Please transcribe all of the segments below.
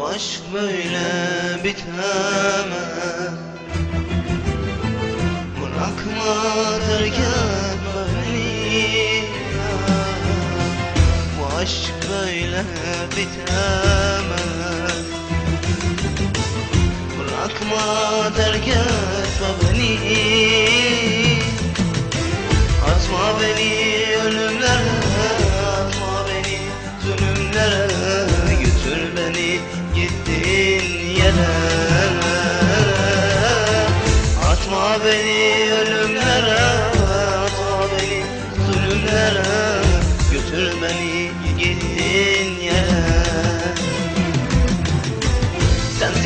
aşk böyle bitemez. Bırakma terk etme beni Bu aşk böyle bitemez. Bırakma terk etme beni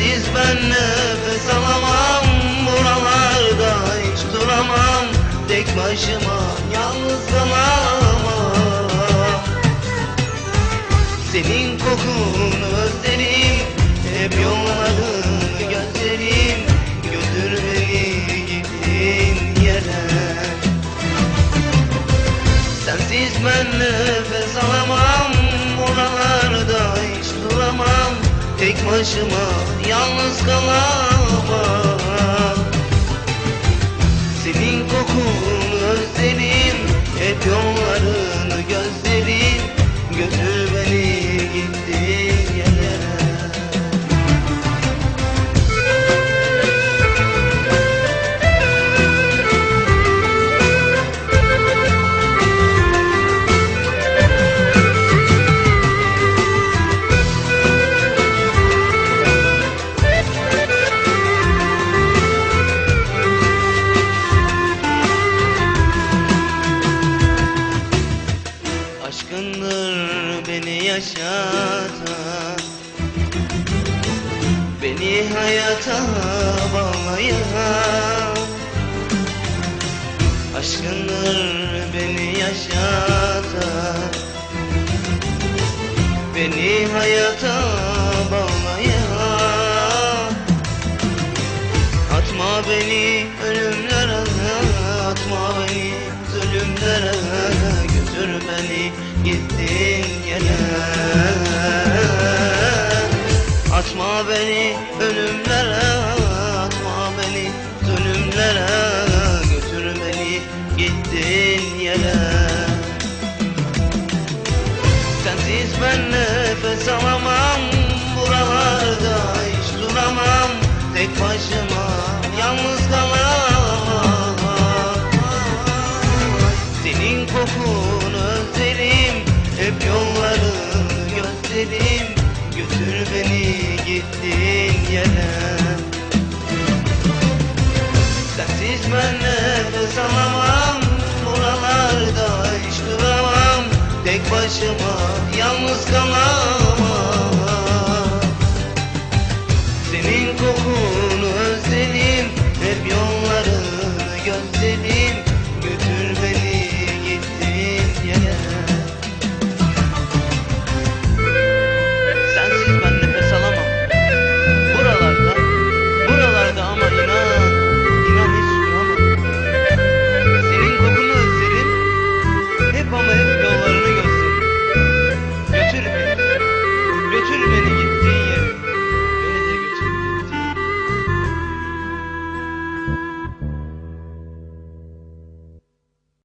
Sensiz ben nefes alamam Buralarda hiç duramam. Tek başıma yalnız kalamam. Senin kokunu özlerim Hep yollarını gözlerim. Götür beni gittiğin yere. Sensiz ben nefes alamam başıma yalnız kalamam beni yaşatan Beni hayata bağlayan Aşkındır beni yaşatan Beni hayata bağlayan Atma beni ölümlere Atma beni zulümlere Götür beni gittiğin başıma yalnız kalamam. Senin kokunu özlerim Hep yollarını gözlerim Götür beni gittiğin yere. Sensiz ben nefes alamam Buralarda hiç duramam. Tek başıma yalnız kalamam Sunday.